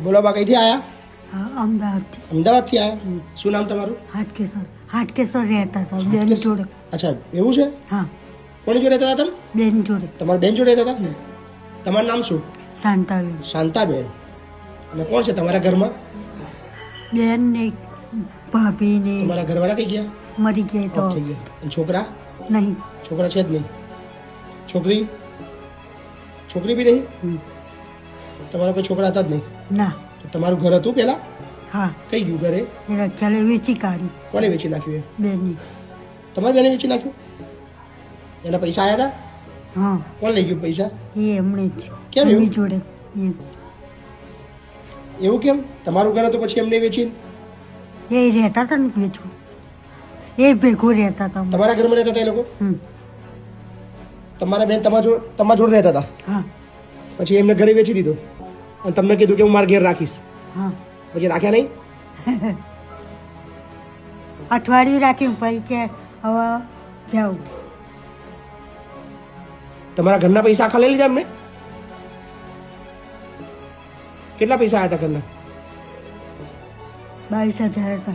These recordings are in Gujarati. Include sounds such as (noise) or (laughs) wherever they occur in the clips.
બોલો બા કઈથી આયા? હા, અમદાવાદથી અમદાવાદથી આયા? શું નામ તમારું? હાટકેશ્વર હાટકેશ્વર રહેતા હતા બેન જોડે. અચ્છા એવું છે? હા. કોની જોડે રહેતા હતા તમે? બેન જોડે. તમારા બેન જોડે રહેતા હતા? તમારું નામ શું? શાંતાબેન. શાંતાબેન. અને કોણ છે તમારા ઘરમાં? બેન ને ભાભી ને તમારા ઘરવાળા કઈ ગયા? મરી ગયા તો. થઈ ગયા છોકરા? નહીં. છોકરા છે જ નહીં. છોકરી? છોકરી બી નહીં. તમારા કોઈ છોકરા હતા જ નહીં? ના. તો તમારું ઘર હતું પેલા? હા. કઈ ગયું ઘરે? એ રખ્યાલે વેચી કાઢી. કોને વેચી નાખ્યું એ? બેનની. તમારી બેને વેચી નાખ્યું? એના પૈસા આવ્યા હતા હા. કોણ લઈ ગયું પૈસા? એ એમણે જ. કેમ? એમની જોડે. એ. એવું કેમ? તમારું ઘર હતું પછી એમને વેચી એ રહેતા હતા ને વેચવું. એ ભેગું રહેતા હતા તમારા ઘરમાં રહેતા હતા એ લોકો? હમ. તમારા બેન તમારા જોડે તમારા જોડે રહેતા હતા? હા. પછી એમને ઘરે વેચી દીધું? અને તમને કીધું કે હું મારા ઘેર રાખીશ. હા. પછી રાખ્યા નહીં? (laughs) અઠવાડિયું રાખ્યું પછી કે હવે જાઉં. તમારા ઘરના પૈસા આખા લઈ લીધા એમને? કેટલા પૈસા આવ્યા હતા ઘરના? બાવીસ હજાર હતા.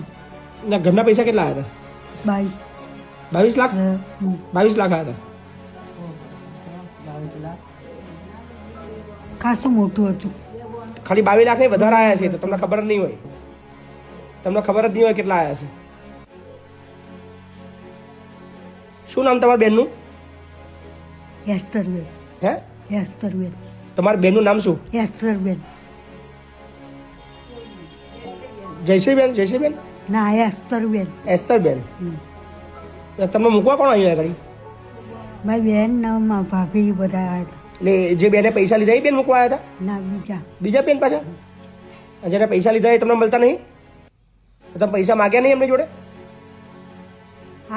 ના ઘરના પૈસા કેટલા આવ્યા હતા? બાવીસ. બાવીસ લાખ? બાવીસ લાખ આવ્યા હતા. ખાસું મોટું હતું. ખાલી બાવીસ લાખ નહીં વધારે આવ્યા છે તો તમને ખબર જ નહીં હોય. તમને ખબર જ નહીં હોય કેટલા આવ્યા છે. શું નામ તમારા બેનનું? એસ્તરબેન હે? એસ્તરબેન તમારા બેનનું નામ શું? એસ્તરબેન જયશ્રીબેન જયશ્રીબેન? ના એસ્તરબેન હમ. તમે મૂકવા કોણ અહીંયા આગળ? મારી બેન નામ ભાભી બધા આવ્યા હતા. એટલે જે બેને પૈસા લીધા એ બેન મૂકવા આવ્યા હતા? ના બીજા. બીજા બેન પાછા? જેને પૈસા લીધા એ તમને મળતા નહીં? તમે પૈસા માગ્યા નહીં એમની જોડે?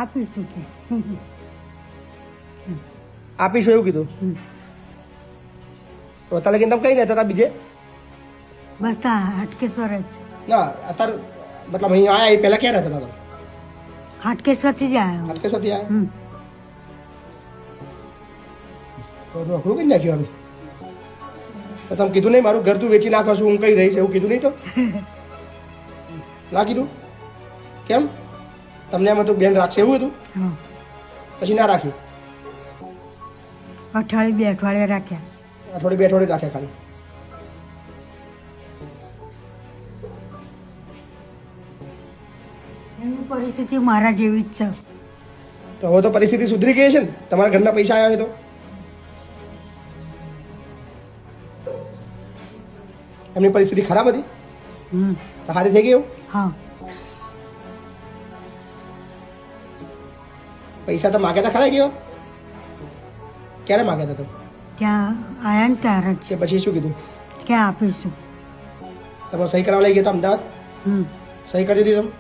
આપીશું કે. આપીશું એવું કીધું? તો અત્યારે લગીને તમે કઈ રહેતા હતા બીજે? બસ હાટકેશ્વર જ. ના અત્યારે મતલબ અહીં આયા એ પહેલા ક્યાં રહેતા હતા તમે? હાટકેશ્વરથી જ આવ્યા હાટકેશ્વરથી આયા? હમ. તો નોકરું કરી નાખ્યું હવે? તો તમે કીધું નહીં મારું ઘર તું વેચી નાખો છું હું કઈ રહીશ એવું કીધું નહીં તો? ના કીધું? કેમ? તમને એમાં હતું બેન રાખશે એવું હતું? પછી ના રાખ્યું અઠવાડિયે બે અઠવાડિયે રાખ્યા. અઠવાડિયે બે અઠવાડિયે રાખ્યા ખાલી. પરિસ્થિતિ મારા જેવી જ છે. તો હવે તો પરિસ્થિતિ સુધરી ગઈ છે ને? તમારા ઘરના પૈસા આવ્યા હોય તો? એમની પરિસ્થિતિ ખરાબ હતી? હમ. સારી થઈ ગઈ એવું? હા. પૈસા તો માગ્યા તા ખરા ગયો ક્યારે માગ્યા હતા ક્યાં? આયા ને ત્યારે જ. કે પછી શું કીધું? ક્યાં આપીશું? તમે સહી કરાવવા લઈ ગયા હતા અમદાવાદ? હમ. સહી કરી દીધી તમે?